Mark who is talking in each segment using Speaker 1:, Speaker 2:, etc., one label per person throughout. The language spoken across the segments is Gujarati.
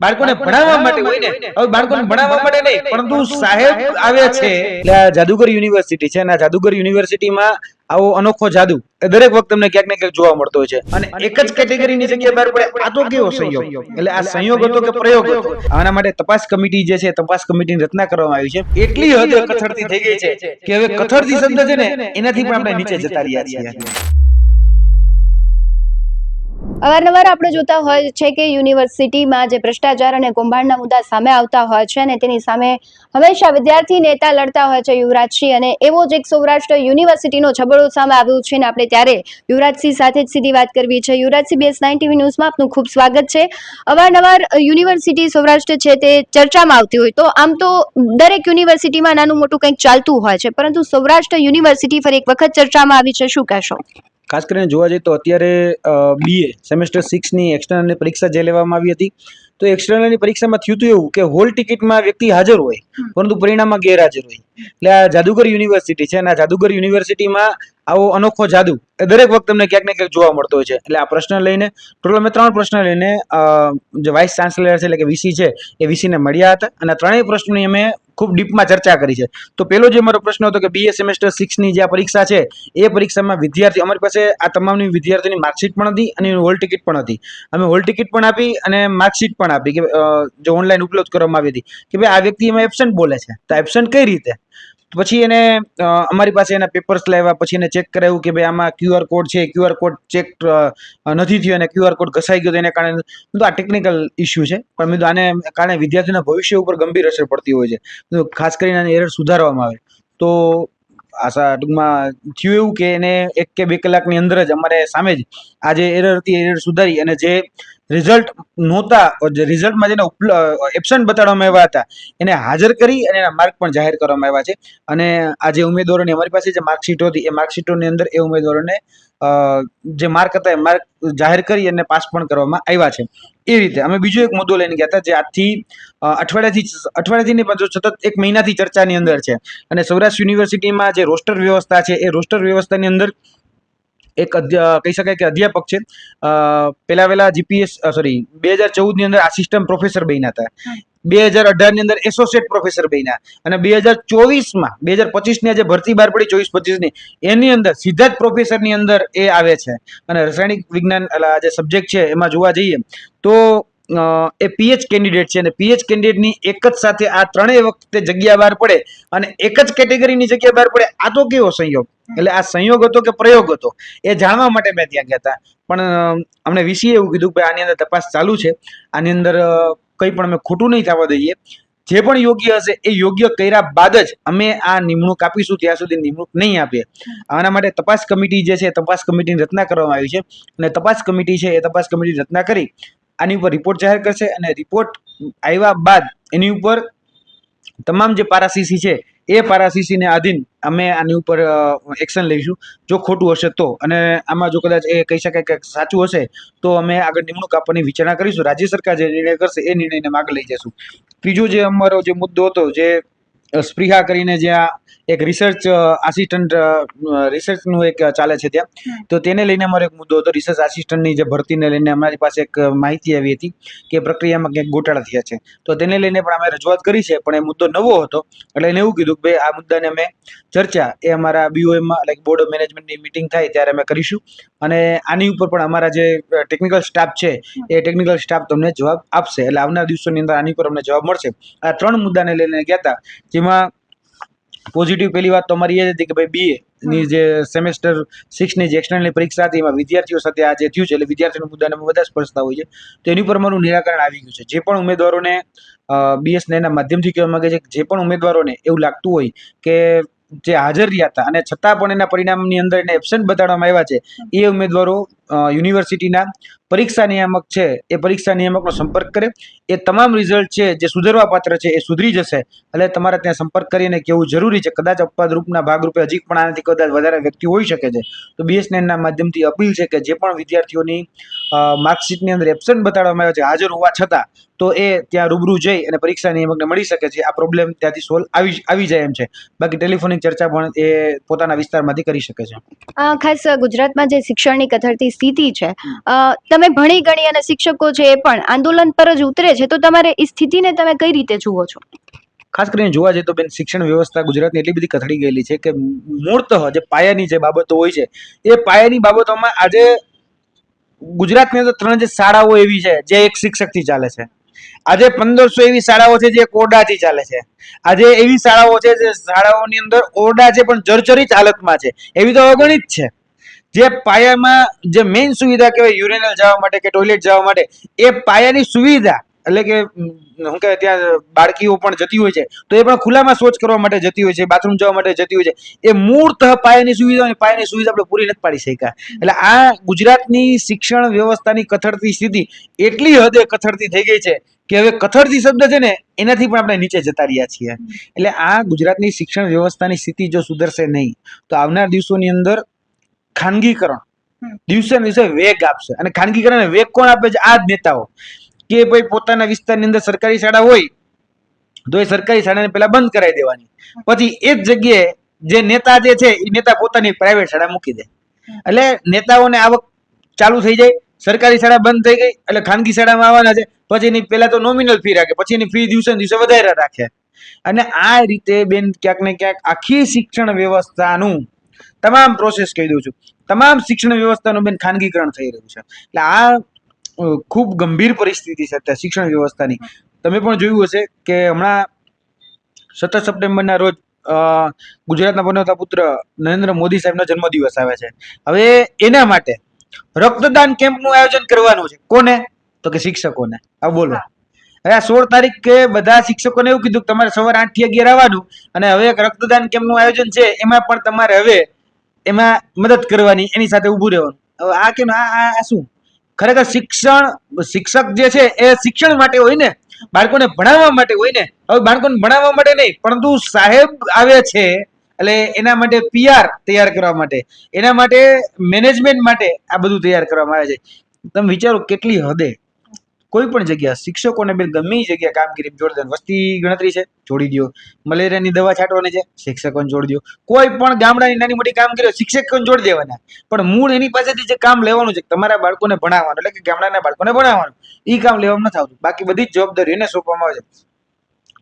Speaker 1: બાળકોને ભણાવવા માટે હોય ને? હવે બાળકોને ભણાવવા માટે નહીં પરંતુ સાહેબ આવે છે. એટલે જાદુગર યુનિવર્સિટી છે અને જાદુગર યુનિવર્સિટીમાં આવો અનોખો જાદુ એ દરેક વખત તમને ક્યાંક ને ક્યાંક જોવા મળતો હોય છે. અને એક જ કેટેગરીની જગ્યાએ બહાર પડે આ તો કેવો સંયોગ? એટલે આ સંયોગ હતો કે પ્રયોગ હતો? આના માટે તપાસ કમિટી જે છે તપાસ કમિટીની રચના કરવામાં આવી છે. એટલી હદ કથળતી થઈ ગઈ છે કે હવે કથળતી શબ્દ છે ને એનાથી પણ આપણે નીચે જતા રહ્યા છીએ.
Speaker 2: અવારનવાર આપણે જોતા હોય છે કે યુનિવર્સિટીમાં જે ભ્રષ્ટાચાર અને કૌભાંડના મુદ્દા સામે આવતા હોય છે અને તેની સામે હંમેશા વિદ્યાર્થી નેતા લડતા હોય છે યુવરાજસિંહ અને એવો જ એક સૌરાષ્ટ્ર યુનિવર્સિટીનો છબડો સામે આવ્યું છે ને આપણે ત્યારે યુવરાજસિંહ સાથે જ સીધી વાત કરવી છે. યુવરાજસિંહ બેસ નાઇન ટીવી ન્યૂઝમાં આપનું ખૂબ સ્વાગત છે. અવારનવાર યુનિવર્સિટી સૌરાષ્ટ્ર છે તે ચર્ચામાં આવતી હોય તો આમ તો દરેક યુનિવર્સિટીમાં નાનું મોટું કંઈક ચાલતું હોય છે પરંતુ સૌરાષ્ટ્ર યુનિવર્સિટી ફરી એક વખત ચર્ચામાં આવી છે. શું કહેશો?
Speaker 1: ખાસ કરીને જોવા જઈએ તો અત્યારે બીએ સેમેસ્ટર સિક્સની એક્સટર્નલની પરીક્ષા જે લેવામાં આવી હતી તો એક્સટર્નલની પરીક્ષામાં થયું હતું એવું કે હોલ ટિકિટમાં વ્યક્તિ હાજર હોય પરંતુ પરિણામમાં ગેરહાજર હોય. એટલે આ જાદુગર યુનિવર્સિટી છે અને આ જાદુગર યુનિવર્સિટીમાં આવો અનોખો જાદુ. એ દરેક વખત તમને ક્યાંક ને ક્યાંક જોવા મળતો હોય છે. એટલે આ પ્રશ્ન લઈને, ટોટલ અમે ત્રણ પ્રશ્ન લઈને જે વાઇસ ચાન્સેલર છે, એટલે કે વીસી છે, એ વીસીને મળ્યા હતા. અને ત્રણેય પ્રશ્નોની અમે ખૂબ ડીપમાં ચર્ચા કરી છે. તો પેલો જે મારો પ્રશ્ન હતો કે બીએ સેમેસ્ટર સિક્સની જે આ પરીક્ષા છે, એ પરીક્ષામાં વિદ્યાર્થી, અમારી પાસે આ તમામની વિદ્યાર્થીની માર્કશીટ પણ હતી અને હોલ ટિકિટ પણ હતી. અમે હોલ ટિકિટ પણ આપી અને માર્કશીટ પણ આપી કે જે ઓનલાઈન ઉપલબ્ધ કરવામાં આવી હતી. કે ભાઈ આ વ્યક્તિ એમાં એબસન્ટ બોલે છે. તો એબસન્ટ કઈ રીતે? પછી એને અમારી પાસે એના પેપર્સ લાવ્યા, પછી એને ચેક કરાવ્યું કે ભાઈ આમાં ક્યુઆર કોડ છે ક્યુઆર કોડ ચેક નથી થયો અને ક્યુઆર કોડ ઘસાઈ ગયો તો એને કારણે કીધું આ ટેકનિકલ ઇસ્યુ છે, પણ મેં આને કારણે વિદ્યાર્થીના ભવિષ્ય ઉપર ગંભીર અસર પડતી હોય છે. ખાસ કરીને એને એરર સુધારવામાં આવે. તો આશા ટૂંકમાં થયું એવું કે એને એક કે બે કલાકની અંદર જ અમારે સામે જ આ જે એરર હતી એરર સુધારી અને જે રિઝલ્ટ નહોતા રિઝલ્ટમાં જેને એબસન્ટ બતાડવામાં આવ્યા હતા, એને હાજર કરી અને એના માર્ક પણ જાહેર કરવામાં આવ્યા છે. અને આ જે ઉમેદવારોની, અમારી પાસે જે માર્કશીટો હતી, એ માર્કશીટોની અંદર એ ઉમેદવારોને જે માર્ક હતા એ માર્ક જાહેર કરી અને પાસ પણ કરવામાં આવ્યા છે. એ રીતે, અમે બીજો એક મુદ્દો લઈને ગયા હતા, જે આજથી અઠવાડિયાથી અઠવાડિયાથી નહીં, પણ સતત એક મહિનાથી ચર્ચાની અંદર છે. અને સૌરાષ્ટ્ર યુનિવર્સિટીમાં જે રોસ્ટર વ્યવસ્થા છે, એ રોસ્ટર વ્યવસ્થાની અંદર એક કહી શકાય કે અધ્યાપક છે. પહેલા વહેલા જીપીએસ સોરી બે હજાર ચૌદની અંદર આસિસ્ટન્ટ પ્રોફેસર બન્યા હતા. બે હજાર અઢારની અંદર એસોસિએટ પ્રોફેસર બન્યા. અને બે હજાર ચોવીસમાં બે હજાર પચીસની જે ભરતી બહાર પડી ચોવીસ પચીસની એની અંદર સીધા જ પ્રોફેસરની અંદર એ આવે છે. અને રાસાયણિક વિજ્ઞાન જે સબ્જેક્ટ છે એમાં જોવા જઈએ તો એ પીએચ કેન્ડિડેટ છે અને પીએચ કેન્ડિડેટની એક જ સાથે આ ત્રણેય વખતે જગ્યા બહાર પડે અને એક જ કેટેગરીની જગ્યા બહાર પડે, આ તો કેવો સંયોગ? એટલે આ સંયોગ હતો કે પ્રયોગ હતો? એ જાણવા માટે મેં ત્યાં ગયા હતા. પણ અમને વીસીએ એવું કીધું કે આની અંદર તપાસ ચાલુ છે. આની અંદર કંઈ પણ અમે ખોટું નહીં થવા દઈએ. જે પણ યોગ્ય હશે એ યોગ્ય કર્યા બાદ જ અમે આ નિમણૂક આપીશું, ત્યાં સુધી નિમણૂક નહીં આપીએ. આના માટે તપાસ કમિટી જે છે તપાસ કમિટીની રચના કરવામાં આવી છે. અને તપાસ કમિટી છે એ તપાસ કમિટી રચના કરી આની ઉપર રિપોર્ટ જાહેર કરશે અને રિપોર્ટ આવ્યા બાદ એની ઉપર તમામ જે પારાસીસી છે, એ પારાસીસીને આધીન અમે આની ઉપર એક્શન લઈશું. જો ખોટું હશે તો. અને આમાં જો કદાચ એ કહી શકાય કે સાચું હશે, તો અમે આગળ નિમણૂક આપવાની વિચારણા કરીશું. રાજ્ય સરકાર જે નિર્ણય કરશે, એ નિર્ણયને માગ લઈ જશું ત્રીજો જે અમારો જે મુદ્દો હતો, જે અ, સ્પૃહા કરીને જ્યાં એક રિસર્ચ આસિસ્ટન્ટ રિસર્ચનું એક ચાલે છે ત્યાં. તો તેને લઈને અમારો એક મુદ્દો હતો. રિસર્ચ આસિસ્ટન્ટની જે ભરતીને લઈને અમારી પાસે એક માહિતી આવી હતી કે પ્રક્રિયામાં ક્યાંક ગોટાળા થયા છે. તો તેને લઈને પણ અમે રજૂઆત કરી છે પણ એ મુદ્દો નવો હતો. એટલે એને એવું કીધું કે ભાઈ આ મુદ્દાને અમે ચર્ચા એ અમારા બીઓએમમાં લાઈક બોર્ડ ઓફ મેનેજમેન્ટની મિટિંગ થાય ત્યારે અમે કરીશું. અને આની ઉપર પણ અમારા જે ટેકનિકલ સ્ટાફ છે એ ટેકનિકલ સ્ટાફ તમને જવાબ આપશે. એટલે આવનાર દિવસોની અંદર આની પર અમને જવાબ મળશે. આ ત્રણ મુદ્દાને લઈને ગયા હતા જેમાં પોઝિટિવ પહેલી વાત તો અમારી એ હતી કે ભાઈ બીએ ની જે સેમેસ્ટર સિક્સની જે એક્સટર્નલની પરીક્ષા હતી, એમાં વિદ્યાર્થીઓ સાથે આ જે થયું છે, એટલે વિદ્યાર્થીઓના મુદ્દાને વધારે સ્પર્શતા હોય છે તો એની પર મારું નિરાકરણ આવી ગયું છે. જે પણ ઉમેદવારોને બીએસ એના માધ્યમથી કહેવા માંગે છે કે જે પણ ઉમેદવારોને એવું લાગતું હોય કે જે હાજર રહ્યા હતા અને છતાં પણ એના પરિણામની અંદર એને એબસન્ટ બતાડવામાં આવ્યા છે, એ ઉમેદવારો યુનિવર્સિટીના પરીક્ષા નિયામક છે, એ પરીક્ષા નિયામકનો સંપર્ક કરે એ તમામ રિઝલ્ટ છે જે સુધરવા પાત્ર છે એ સુધરી જશે. એટલે તમારે ત્યાં સંપર્ક કરીને કહેવું જરૂરી છે. કદાચ અપવાદરૂપના ભાગરૂપે હજી પણ આનાથી કદાચ વધારે વ્યક્તિ હોઈ શકે છે. તો બીએસએનએલના માધ્યમથી અપીલ છે કે જે પણ વિદ્યાર્થીઓની માર્કશીટની અંદર એબસન્ટ બતાડવામાં આવ્યો છે, હાજર હોવા છતાં, તો એ ત્યાં રૂબરૂ જઈ અને પરીક્ષા નિયામકને મળી શકે છે. આ પ્રોબ્લેમ ત્યાંથી સોલ્વ આવી આવી જાય એમ છે. બાકી ટેલિફોનિક ચર્ચા પણ એ પોતાના વિસ્તારમાંથી કરી શકે છે.
Speaker 2: ખાસ ગુજરાતમાં જે શિક્ષણની કથળતી સ્થિતિ છે. તમે ભણી ગણી અને શિક્ષકો છે એ પણ આંદોલન પર જ ઉતરે છે, તો તમારે એ સ્થિતિને તમે કઈ રીતે જુઓ છો?
Speaker 1: ખાસ કરીને જોવા જઈએ તો બેન, શિક્ષણ વ્યવસ્થા ગુજરાતની એટલી બધી કથળી ગયેલી છે કે મૂળતઃ જે પાયાની જે બાબતો હોય છે, એ પાયાની બાબતોમાં આજે ગુજરાતની અંદર ત્રણ જે શાળાઓ એવી છે, જે એક શિક્ષકથી ચાલે છે. આજે પંદરસો એવી શાળાઓ છે જે ઓરડાથી ચાલે છે. આજે એવી શાળાઓ છે જે શાળાઓની અંદર ઓરડા છે પણ જર્જરિત હાલતમાં છે, એવી તો અગણિત છે. જે પાયામાં જે મેઇન સુવિધા કહેવાય યુરિનલ જવા માટે કે ટોયલેટ જવા માટે, એ પાયાની સુવિધા, એટલે કે શું કહેવાય ત્યાં બાળકીઓ પણ જતી હોય છે, તો એ પણ ખુલ્લામાં શૌચ કરવા માટે જતી હોય છે બાથરૂમ જવા માટે જતી હોય છે. એ મૂળતઃ પાયાની સુવિધા અને પાયાની સુવિધા આપણે પૂરી નથી પાડી શક્યા. એટલે આ ગુજરાતની શિક્ષણ વ્યવસ્થાની કથળતી સ્થિતિ એટલી હદે કથળતી થઈ ગઈ છે કે હવે કથળતી શબ્દ છે ને, એનાથી પણ આપણે નીચે જતા રહ્યા છીએ. એટલે આ ગુજરાતની શિક્ષણ વ્યવસ્થાની સ્થિતિ જો સુધરશે નહીં, તો આવનાર દિવસોની અંદર ખાનગીકરણ. દિવસે ને દિવસે વેગ આપશે. અને ખાનગીકરણ વેગ કોણ આપે છે? આ જ નેતાઓ. કે ભાઈ પોતાના વિસ્તારની અંદર સરકારી શાળા હોય તો એ સરકારી શાળાને પહેલા બંધ કરાવી દેવાની. પછી એ જ જગ્યાએ જે નેતા જે છે એ નેતા પોતાની પ્રાઇવેટ શાળા મૂકી દે. એટલે નેતાઓને આવક ચાલુ થઈ જાય સરકારી શાળા બંધ થઈ ગઈ એટલે ખાનગી શાળામાં આવવાના છે. પછી એની પહેલા તો નોમિનલ ફી રાખે પછી એની ફી દિવસે દિવસે વધારે રાખે. અને આ રીતે બેન ક્યાંક ને ક્યાંક આખી શિક્ષણ વ્યવસ્થાનું તમામ પ્રોસેસ કહી દઉં છું. તમામ શિક્ષણ વ્યવસ્થાનું બેન ખાનગીકરણ થઈ રહ્યું છે. એટલે આ ખૂબ ગંભીર પરિસ્થિતિ છે અત્યારે શિક્ષણ વ્યવસ્થાની. તમે પણ જોયું હશે કે હમણાં સત્તર સપ્ટેમ્બરના રોજ ગુજરાતના બનવતા પુત્ર નરેન્દ્ર મોદી સાહેબનો જન્મદિવસ આવે છે. હવે એના માટે રક્તદાન કેમ્પનું આયોજન કરવાનું છે. કોને? તો કે શિક્ષકોને. આ બોલો. હવે આ સોળ તારીખે બધા શિક્ષકોને એવું કીધું કે તમારે સવારે આઠથી અગિયાર આવવાનું અને હવે એક રક્તદાન કેમ્પનું આયોજન છે. એમાં પણ તમારે હવે એમાં મદદ કરવાની, એની સાથે ઊભું રહેવાનું. હવે આ કેમ, આ આ શું? ખરેખર શિક્ષણ, શિક્ષક જે છે એ શિક્ષણ માટે હોય ને, બાળકોને ભણાવવા માટે હોય ને, હવે બાળકોને ભણાવવા માટે નહીં, પરંતુ સાહેબ આવે છે, એટલે એના માટે પીઆર તૈયાર કરવા માટે. એના માટે મેનેજમેન્ટ માટે આ બધું તૈયાર કરવામાં આવે છે. તમે વિચારો કેટલી હદે કોઈ પણ જગ્યા શિક્ષકોને બેન ગમે જગ્યા કામગીરી જોડી દો વસ્તી ગણતરી છે જોડી દો મલેરિયાની દવા છાંટવાની છે, શિક્ષકોને જોડી દો કોઈ પણ ગામડાની નાની મોટી કામગીરી શિક્ષકોને જોડી દેવાના. પણ મૂળ એની પાસેથી જે કામ લેવાનું છે, તમારા બાળકોને ભણાવવાનું, એટલે કે ગામડાના બાળકોને ભણાવવાનું એ કામ લેવામાં નથી આવતું. બાકી બધી જ જવાબદારી એને સોંપવામાં આવે છે.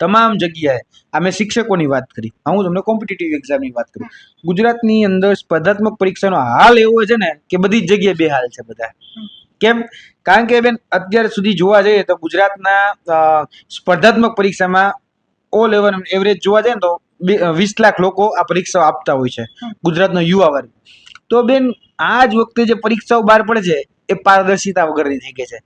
Speaker 1: તમામ જગ્યાએ આ મેં શિક્ષકોની વાત કરી. હું તમને કોમ્પિટિટિવ એક્ઝામની વાત કરું. ગુજરાતની અંદર સ્પર્ધાત્મક પરીક્ષાનો હાલ એવો છે ને કે બધી જગ્યાએ બે હાલ છે બધા. કેમ? કારણ કે બેન અત્યાર સુધી જોવા જઈએ તો ગુજરાતના સ્પર્ધાત્મક પરીક્ષામાં ઓલ ઓવર એવરેજ જોવા જઈએ તો વીસ લાખ લોકો આ પરીક્ષાઓ આપતા હોય છે ગુજરાતનો યુવા વર્ગ. તો બેન આ જ વખતે જે પરીક્ષાઓ બહાર પડે છે એ પારદર્શિતા વગરની થઈ ગઈ છે.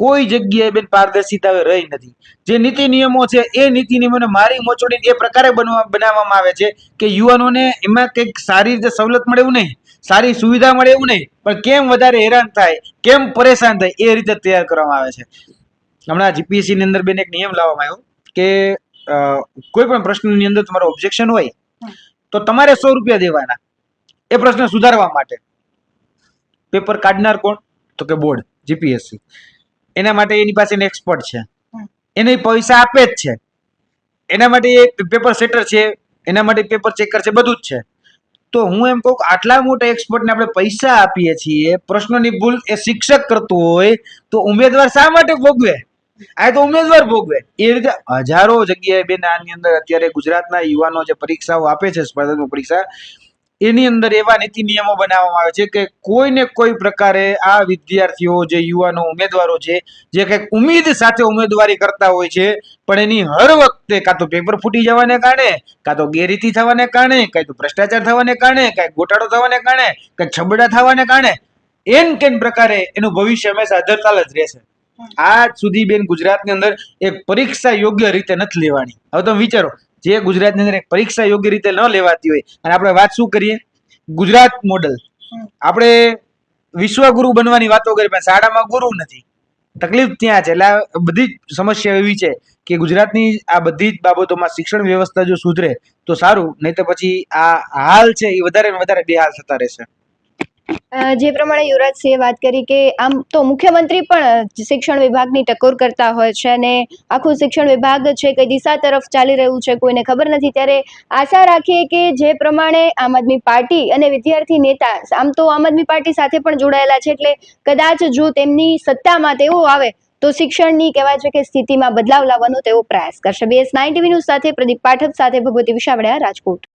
Speaker 1: કોઈ જગ્યાએ બેન પારદર્શિતા રહી નથી. જે નીતિ નિયમો છે એ નીતિ નિયમોને મારી મોચોડીને એ પ્રકારે બનવા બનાવવામાં આવે છે કે યુવાનોને એમાં કંઈક સારી રીતે સવલત મળે એવું નહીં સારી સુવિધા મળે એવું નહીં પણ કેમ વધારે હેરાન થાય કેમ પરેશાન થાય એ રીતે તૈયાર કરવામાં આવે છે. હમણાં જીપીએસસીની અંદર બેન એક નિયમ લાવવામાં આવ્યો કે કોઈ પણ પ્રશ્નની અંદર તમારો ઓબ્જેક્શન હોય તો તમારે સો રૂપિયા દેવાના. એ પ્રશ્ન સુધારવા માટે. પેપર કાઢનાર કોણ? તો કે બોર્ડ જીપીએસસી. એના માટે એની પાસે એક્સપર્ટ છે. એને પૈસા આપે જ છે. એના માટે પેપર સેટર છે એના માટે પેપર ચેકર છે બધું જ છે. તો હું એમ કહું કે આટલા મોટા એક્સપર્ટને આપણે પૈસા આપીએ છીએ પ્રશ્નોની ભૂલ એ શિક્ષક કરતો હોય તો ઉમેદવાર શા માટે ભોગવે? આ તો ઉમેદવાર ભોગવે. એ રીતે હજારો જગ્યાએ બેન આની અંદર અત્યારે ગુજરાતના યુવાનો જે પરીક્ષાઓ આપે છે સ્પર્ધાત્મક પરીક્ષા એની અંદર એવા નીતિ નિયમો બનાવવામાં આવે છે કે કોઈને કોઈ પ્રકારે આ વિદ્યાર્થીઓ જે યુવાનો ઉમેદવારો છે જે કંઈક ઉમેદ સાથે ઉમેદવારી કરતા હોય છે પણ એની હર વખતે કાં તો પેપર ફૂટી જવાને કારણે કાં તો ગેરરીતિ થવાને કારણે કાંઈ તો ભ્રષ્ટાચાર થવાને કારણે કાંઈ ગોટાળો થવાને કારણે કાંઈ છબડા થવાને કારણે એન કેન પ્રકારે એનું ભવિષ્ય હંમેશા અધરતાલ જ રહેશે. આજ સુધી બેન ગુજરાતની અંદર એક પરીક્ષા યોગ્ય રીતે નથી લેવાની. હવે તમે વિચારો જે ગુજરાતની અંદર પરીક્ષા યોગ્ય રીતે ન લેવાતી હોય. અને આપણે વાત શું કરીએ? ગુજરાત મોડલ આપણે વિશ્વગુરુ બનવાની વાતો કરીએ પણ શાળામાં ગુરુ નથી. તકલીફ ત્યાં છે. એટલે આ બધી જ સમસ્યા એવી છે કે ગુજરાતની આ બધી જ બાબતોમાં શિક્ષણ વ્યવસ્થા જો સુધરે તો સારું. નહીં તો પછી આ હાલ છે એ વધારે ને વધારે બેહાલ થતા રહેશે.
Speaker 2: જે પ્રમાણે યુવરાજસિંહે વાત કરી કે આમ તો મુખ્યમંત્રી પણ શિક્ષણ વિભાગની ટકોર કરતા હોય છે અને આખું શિક્ષણ વિભાગ છે, કઈ દિશા તરફ ચાલી રહ્યું છે કોઈને ખબર નથી. ત્યારે આશા રાખીએ કે જે પ્રમાણે આમ આદમી પાર્ટી અને વિદ્યાર્થી નેતા આમ તો આમ આદમી પાર્ટી સાથે પણ જોડાયેલા છે એટલે કદાચ જો તેમની સત્તામાં તેઓ આવે તો શિક્ષણની કહેવાય છે કે સ્થિતિમાં બદલાવ લાવવાનો તેઓ પ્રયાસ કરશે. બીએસ નાઇન ટીવી ન્યૂઝ સાથે, પ્રદીપ પાઠક સાથે, ભગવતી વિશાવડિયા રાજકોટ.